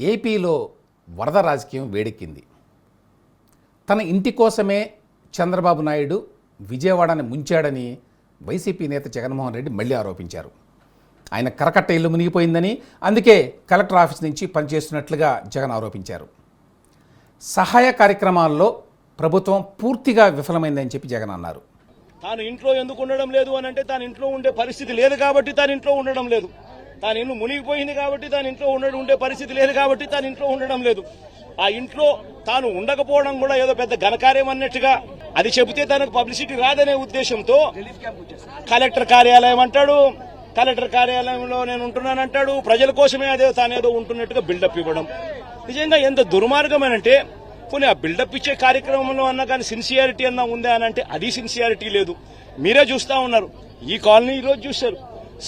ఏపీలో వరద రాజకీయం వేడెక్కింది. తన ఇంటి కోసమే చంద్రబాబు నాయుడు విజయవాడని ముంచాడని వైసీపీ నేత జగన్మోహన్ రెడ్డి మళ్ళీ ఆరోపించారు. ఆయన కరకట్ట ఇల్లు మునిగిపోయిందని అందుకే కలెక్టర్ ఆఫీస్ నుంచి పనిచేస్తున్నట్లుగా జగన్ ఆరోపించారు. సహాయ కార్యక్రమాల్లో ప్రభుత్వం పూర్తిగా విఫలమైందని చెప్పి జగన్ అన్నారు. తాను ఇంట్లో ఎందుకు ఉండడం లేదు అని అంటే తాను ఇంట్లో ఉండే పరిస్థితి లేదు కాబట్టి తాను ఇంట్లో ఉండడం లేదు. తాను ఇల్లు మునిగిపోయింది కాబట్టి తాను ఇంట్లో ఉండడం ఉండే పరిస్థితి లేదు కాబట్టి తాను ఇంట్లో ఉండడం లేదు. ఆ ఇంట్లో తాను ఉండకపోవడం కూడా ఏదో పెద్ద ఘనకార్యం అన్నట్టుగా అది చెబితే తనకు పబ్లిసిటీ రాదనే ఉద్దేశంతో కలెక్టర్ కార్యాలయం అంటాడు. కలెక్టర్ కార్యాలయంలో నేను ఉంటున్నానంటాడు. ప్రజల కోసమే అదే తానేదో ఉంటున్నట్టుగా బిల్డప్ ఇవ్వడం. నిజంగా ఎంత దుర్మార్గమేనంటే పోనీ ఆ బిల్డప్ ఇచ్చే కార్యక్రమంలో అన్నా కానీ సిన్సియారిటీ అన్నా ఉందా అని అంటే అది సిన్సియారిటీ లేదు. మీరే చూస్తా ఉన్నారు. ఈ కాలనీ ఈరోజు చూశారు.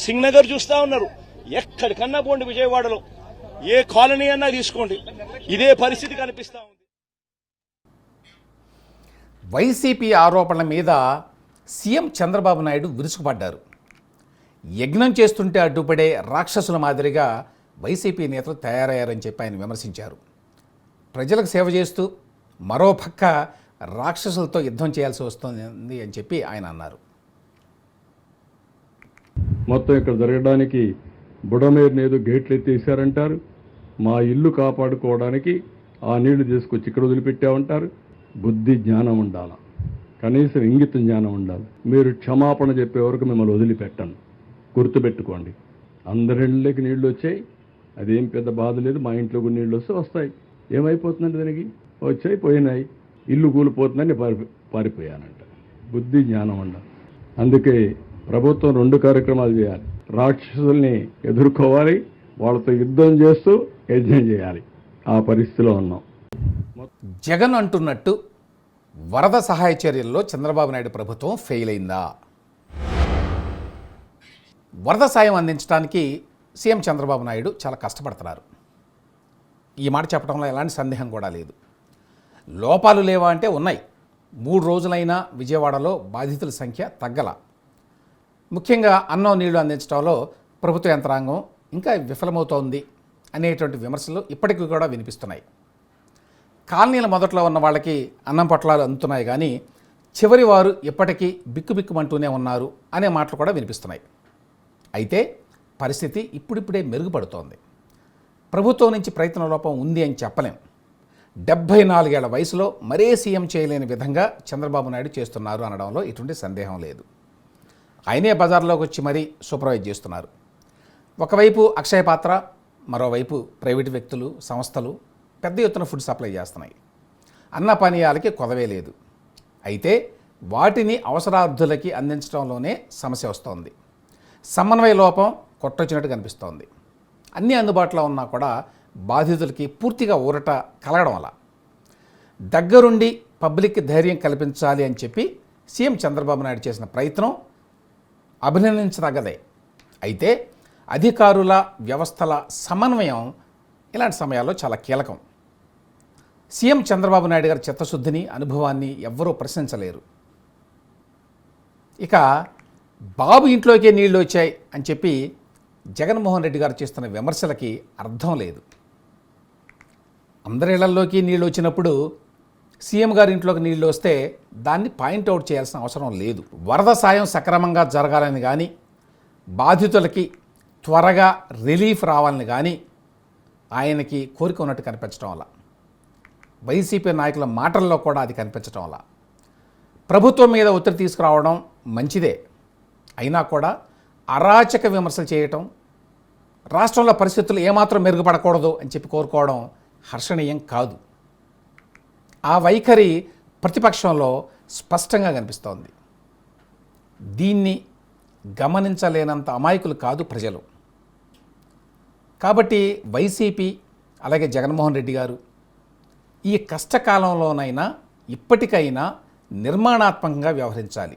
సింగ్ నగర్ చూస్తా ఉన్నారు. ఎక్కడికన్నా పోండి విజయవాడలో. ఏ కాలనీ అన్నా తీసుకోండి. ఇదే పరిస్థితి కనిపిస్తా ఉంది. వైసీపీ ఆరోపణల మీద సీఎం చంద్రబాబు నాయుడు విరుచుకుపడ్డారు. యజ్ఞం చేస్తుంటే అడ్డుపడే రాక్షసుల మాదిరిగా వైసీపీ నేతలు తయారయ్యారని చెప్పి ఆయన విమర్శించారు. ప్రజలకు సేవ చేస్తూ మరో పక్క రాక్షసులతో యుద్ధం చేయాల్సి వస్తుంది అని చెప్పి ఆయన అన్నారు. మొత్తం ఇక్కడ జరగడానికి బుడమేరునేదో గేట్లు ఎత్తేసారంటారు మా ఇల్లు కాపాడుకోవడానికి ఆ నీళ్ళు తీసుకొచ్చి ఇక్కడ వదిలిపెట్టామంటారు బుద్ధి జ్ఞానం ఉండాల. కనీసం ఇంగిత జ్ఞానం ఉండాలి. మీరు క్షమాపణ చెప్పే వరకు మిమ్మల్ని వదిలిపెట్టను. గుర్తుపెట్టుకోండి. అందరిళ్ళకి నీళ్ళు వచ్చాయి. అదేం పెద్ద బాధ లేదు. మా ఇంట్లో కూడా నీళ్ళు వస్తే వస్తాయి. ఏమైపోతుందండి దానికి? వచ్చాయి పోయినాయి. ఇల్లు కూలిపోతుందని పారి పారిపోయానంట. బుద్ధి జ్ఞానం ఉండాలి. అందుకే ప్రభుత్వం రెండు కార్యక్రమాలు చేయాలి. రాక్షసుల్ని ఎదుర్కోవాలి వాళ్ళతో యుద్ధం చేస్తూ యజ్ఞం చేయాలి. ఆ పరిస్థితిలో ఉన్నాం. జగన్ అంటున్నట్టు వరద సహాయ చర్యల్లో చంద్రబాబు నాయుడు ప్రభుత్వం ఫెయిల్ అయిందా? వరద సాయం అందించడానికి సీఎం చంద్రబాబు నాయుడు చాలా కష్టపడుతున్నారు. ఈ మాట చెప్పడంలో ఎలాంటి సందేహం కూడా లేదు. లోపాలు లేవా అంటే ఉన్నాయి. మూడు రోజులైనా విజయవాడలో బాధితుల సంఖ్య తగ్గల. ముఖ్యంగా అన్నం నీళ్ళు అందించడంలో ప్రభుత్వ యంత్రాంగం ఇంకా విఫలమవుతోంది అనేటువంటి విమర్శలు ఇప్పటికీ కూడా వినిపిస్తున్నాయి. కాలనీల మొదట్లో ఉన్న వాళ్ళకి అన్నం పొట్లాలు అందుతున్నాయి కానీ చివరి వారు ఇప్పటికీ బిక్కుబిక్కుమంటూనే ఉన్నారు అనే మాటలు కూడా వినిపిస్తున్నాయి. అయితే పరిస్థితి ఇప్పుడిప్పుడే మెరుగుపడుతోంది. ప్రభుత్వం నుంచి ప్రయత్న లోపం ఉంది అని చెప్పలేం. డెబ్భై నాలుగేళ్ళ వయసులో మరే సీఎం చేయలేని విధంగా చంద్రబాబు నాయుడు చేస్తున్నారు అనడంలో ఎటువంటి సందేహం లేదు. ఆయనే బజార్లోకి వచ్చి మరీ సూపర్వైజ్ చేస్తున్నారు. ఒకవైపు అక్షయ పాత్ర మరోవైపు ప్రైవేటు వ్యక్తులు సంస్థలు పెద్ద ఎత్తున ఫుడ్ సప్లై చేస్తున్నాయి. అన్న పానీయాలకి కొదవే లేదు. అయితే వాటిని అవసరార్థులకి అందించడంలోనే సమస్య వస్తోంది. సమన్వయ లోపం కొట్టొచ్చినట్టు కనిపిస్తోంది. అన్నీ అందుబాటులో ఉన్నా కూడా బాధితులకి పూర్తిగా ఊరట కలగడం వల్ల. దగ్గరుండి పబ్లిక్కి ధైర్యం కల్పించాలి అని చెప్పి సీఎం చంద్రబాబు నాయుడు చేసిన ప్రయత్నం అభినందించదగ్గదే అయితే అధికారుల వ్యవస్థల సమన్వయం ఇలాంటి సమయాల్లో చాలా కీలకం. సీఎం చంద్రబాబు నాయుడు గారి చిత్తశుద్ధిని అనుభవాన్ని ఎవ్వరూ ప్రశ్నించలేరు ఇక బాబు ఇంట్లోకే నీళ్ళు వచ్చాయి అని చెప్పి జగన్మోహన్ రెడ్డి గారు చేస్తున్న విమర్శలకి అర్థం లేదు. అందరి ఇళ్ళలోకి నీళ్ళు వచ్చినప్పుడు సీఎం గారి ఇంట్లోకి నీళ్ళు వస్తే దాన్ని పాయింట్అవుట్ చేయాల్సిన అవసరం లేదు. వరద సాయం సక్రమంగా జరగాలని కానీ బాధితులకి త్వరగా రిలీఫ్ రావాలని కానీ ఆయనకి కోరిక ఉన్నట్టు కనిపించడం వల్ల వైసీపీ నాయకుల మాటల్లో కూడా అది కనిపించడం వల్ల ప్రభుత్వం మీద ఒత్తిడి తీసుకురావడం మంచిదే. అయినా కూడా అరాచక విమర్శలు చేయటం రాష్ట్రంలో పరిస్థితులు ఏమాత్రం మెరుగుపడకూడదు అని చెప్పి కోరుకోవడం హర్షణీయం కాదు. ఆ వైఖరి ప్రతిపక్షంలో స్పష్టంగా కనిపిస్తోంది. దీన్ని గమనించలేనంత అమాయకులు కాదు ప్రజలు. కాబట్టి వైసీపీ అలాగే జగన్మోహన్ రెడ్డి గారు ఈ కష్టకాలంలోనైనా ఇప్పటికైనా నిర్మాణాత్మకంగా వ్యవహరించాలి.